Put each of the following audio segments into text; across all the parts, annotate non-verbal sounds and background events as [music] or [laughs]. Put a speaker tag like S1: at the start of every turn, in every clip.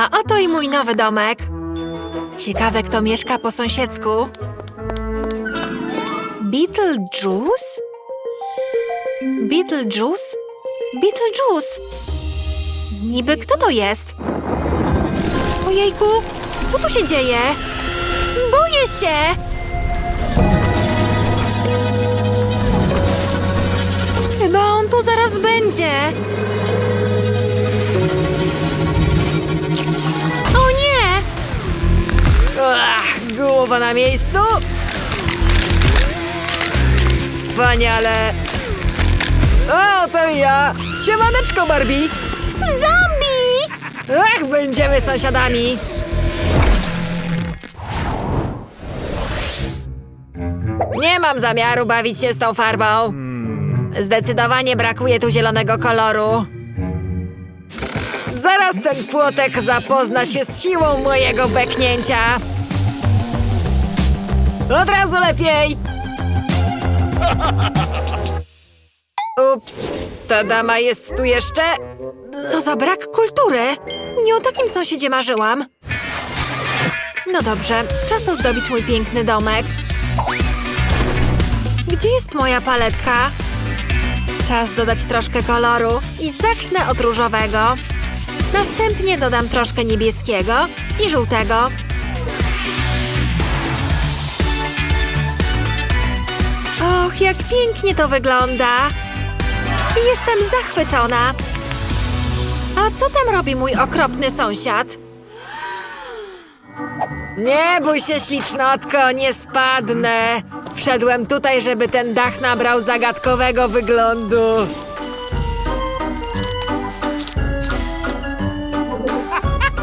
S1: A oto i mój nowy domek. Ciekawe, kto mieszka po sąsiedzku. Beetlejuice? Beetlejuice? Beetlejuice! Niby kto to jest? Ojejku, co tu się dzieje? Boję się! Chyba on tu zaraz będzie.
S2: Ach, głowa na miejscu. Wspaniale. O, to ja. Siemaneczko, Barbie.
S1: Zombie!
S2: Ach, będziemy sąsiadami. Nie mam zamiaru bawić się z tą farbą. Zdecydowanie brakuje tu zielonego koloru. Zaraz ten płotek zapozna się z siłą mojego beknięcia. Od razu lepiej. Ups, ta dama jest tu jeszcze?
S1: Co za brak kultury! Nie o takim sąsiedzie marzyłam. No dobrze, czas ozdobić mój piękny domek. Gdzie jest moja paletka? Czas dodać troszkę koloru i zacznę od różowego. Następnie dodam troszkę niebieskiego i żółtego. Och, jak pięknie to wygląda! Jestem zachwycona. A co tam robi mój okropny sąsiad?
S2: Nie bój się, ślicznotko, nie spadnę. Wszedłem tutaj, żeby ten dach nabrał zagadkowego wyglądu.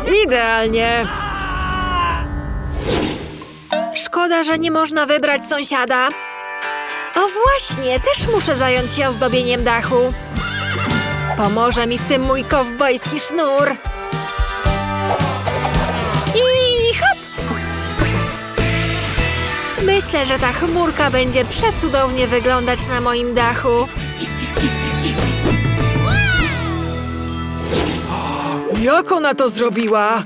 S2: Idealnie.
S1: Szkoda, że nie można wybrać sąsiada. O właśnie, też muszę zająć się ozdobieniem dachu. Pomoże mi w tym mój kowbojski sznur. I hop! Myślę, że ta chmurka będzie przecudownie wyglądać na moim dachu.
S2: Jak ona to zrobiła?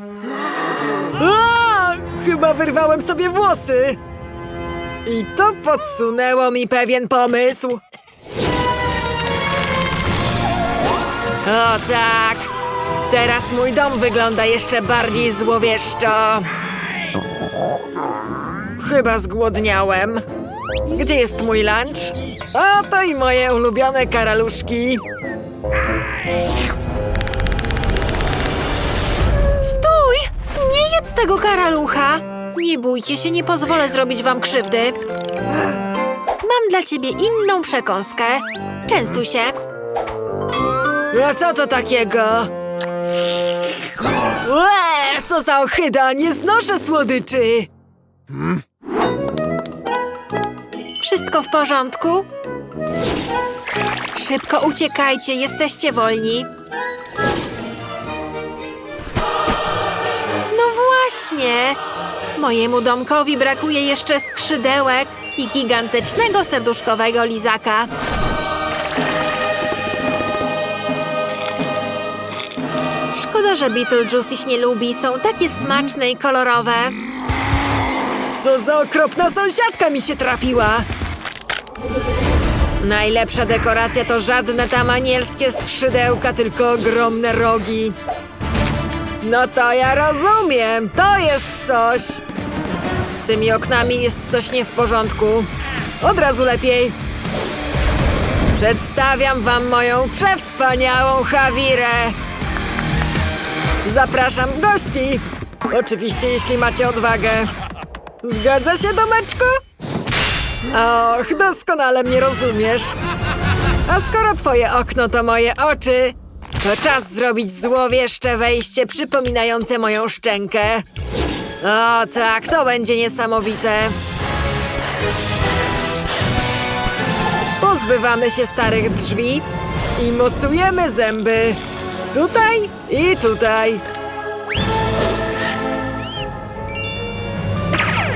S2: A, chyba wyrwałem sobie włosy. I to podsunęło mi pewien pomysł. O tak! Teraz mój dom wygląda jeszcze bardziej złowieszczo. Chyba zgłodniałem. Gdzie jest mój lunch? A to i moje ulubione karaluszki.
S1: Tego karalucha! Nie bójcie się, nie pozwolę zrobić wam krzywdy. Mam dla ciebie inną przekąskę. Częstuj się.
S2: A co to takiego? Ue, co za ochyda, nie znoszę słodyczy!
S1: Wszystko w porządku? Szybko uciekajcie, jesteście wolni. Właśnie! Mojemu domkowi brakuje jeszcze skrzydełek i gigantycznego serduszkowego lizaka. Szkoda, że Beetlejuice ich nie lubi, są takie smaczne i kolorowe.
S2: Co za okropna sąsiadka mi się trafiła! Najlepsza dekoracja to żadne tam anielskie skrzydełka, tylko ogromne rogi. No to ja rozumiem, to jest coś! Z tymi oknami jest coś nie w porządku. Od razu lepiej. Przedstawiam wam moją przewspaniałą Hawirę. Zapraszam w gości. Oczywiście, jeśli macie odwagę. Zgadza się, domeczku? Och, doskonale mnie rozumiesz. A skoro twoje okno to moje oczy, to czas zrobić złowieszcze wejście przypominające moją szczękę. O tak, to będzie niesamowite. Pozbywamy się starych drzwi i mocujemy zęby. Tutaj i tutaj.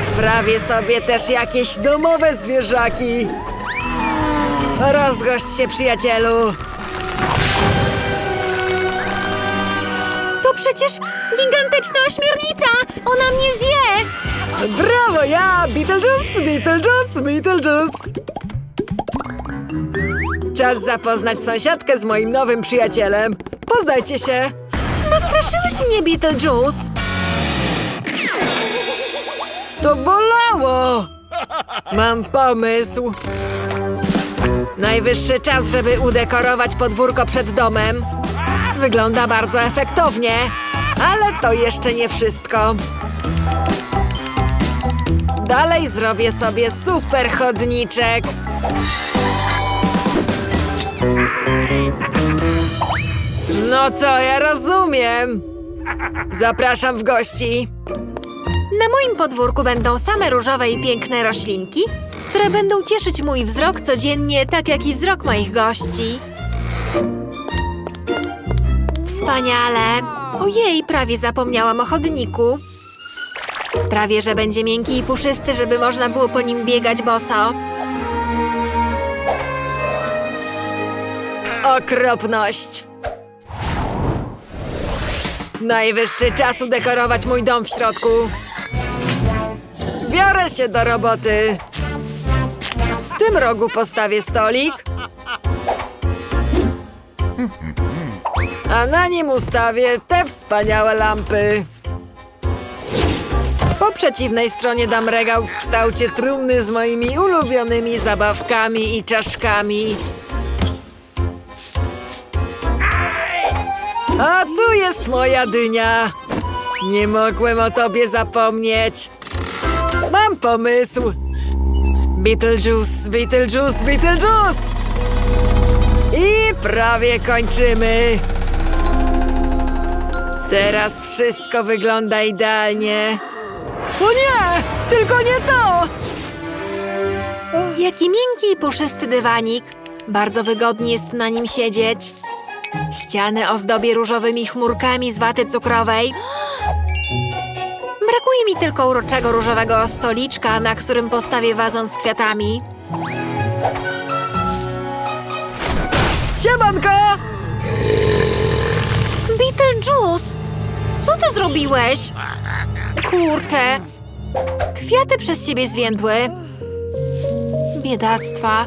S2: Sprawię sobie też jakieś domowe zwierzaki. Rozgość się, przyjacielu.
S1: Przecież gigantyczna ośmiornica! Ona mnie zje!
S2: Brawo, ja! Beetlejuice, Beetlejuice, Beetlejuice! Czas zapoznać sąsiadkę z moim nowym przyjacielem. Poznajcie się.
S1: Nastraszyłeś mnie, Beetlejuice!
S2: To bolało! Mam pomysł. Najwyższy czas, żeby udekorować podwórko przed domem. Wygląda bardzo efektownie, ale to jeszcze nie wszystko. Dalej zrobię sobie super chodniczek. No to ja rozumiem. Zapraszam w gości.
S1: Na moim podwórku będą same różowe i piękne roślinki, które będą cieszyć mój wzrok codziennie, tak jak i wzrok moich gości. Wspaniale! Ojej, prawie zapomniałam o chodniku. Sprawię, że będzie miękki i puszysty, żeby można było po nim biegać boso.
S2: Okropność! Najwyższy czas udekorować mój dom w środku. Biorę się do roboty. W tym rogu postawię stolik. A na nim ustawię te wspaniałe lampy. Po przeciwnej stronie dam regał w kształcie trumny z moimi ulubionymi zabawkami i czaszkami. A tu jest moja dynia. Nie mogłem o tobie zapomnieć. Mam pomysł. Beetlejuice, Beetlejuice, Beetlejuice! I prawie kończymy. Teraz wszystko wygląda idealnie. O nie! Tylko nie to!
S1: Jaki miękki i puszysty dywanik. Bardzo wygodnie jest na nim siedzieć. Ściany ozdobię różowymi chmurkami z waty cukrowej. Brakuje mi tylko uroczego różowego stoliczka, na którym postawię wazon z kwiatami.
S2: Siemanko!
S1: Beetlejuice! Co ty zrobiłeś? Kurczę. Kwiaty przez ciebie zwiędły. Biedactwa.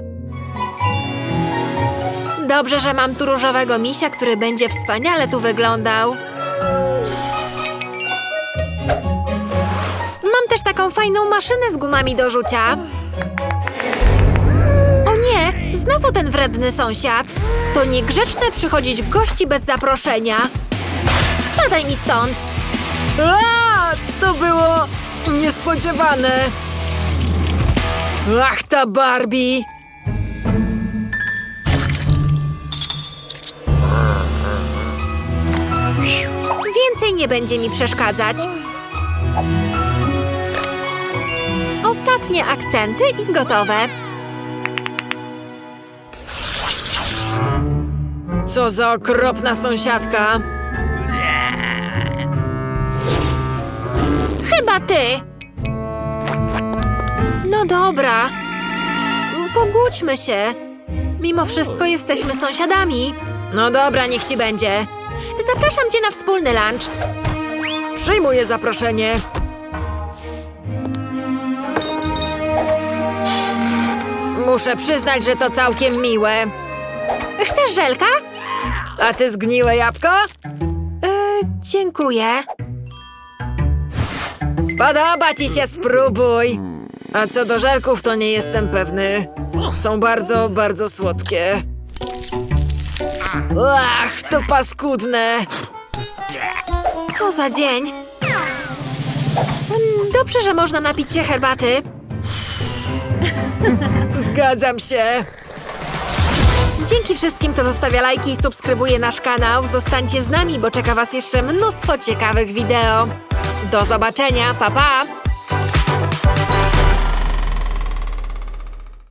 S1: Dobrze, że mam tu różowego misia, który będzie wspaniale tu wyglądał. Mam też taką fajną maszynę z gumami do rzucia. O nie, znowu ten wredny sąsiad. To niegrzeczne przychodzić w gości bez zaproszenia. Spadaj mi stąd!
S2: A, to było niespodziewane. Ach, ta Barbie!
S1: Więcej nie będzie mi przeszkadzać. Ostatnie akcenty i gotowe.
S2: Co za okropna sąsiadka!
S1: Chyba ty! No dobra. Pogódźmy się. Mimo wszystko jesteśmy sąsiadami.
S2: No dobra, niech ci będzie.
S1: Zapraszam cię na wspólny lunch.
S2: Przyjmuję zaproszenie. Muszę przyznać, że to całkiem miłe.
S1: Chcesz żelka?
S2: A ty zgniłe jabłko?
S1: E, dziękuję.
S2: Spodoba ci się, spróbuj. A co do żelków, to nie jestem pewny. Są bardzo, bardzo słodkie. Ach, to paskudne.
S1: Co za dzień. Mm, Dobrze, że można napić się herbaty. [laughs]
S2: Zgadzam się.
S1: Dzięki wszystkim, kto zostawia lajki i subskrybuje nasz kanał. Zostańcie z nami, bo czeka Was jeszcze mnóstwo ciekawych wideo. Do zobaczenia, pa pa!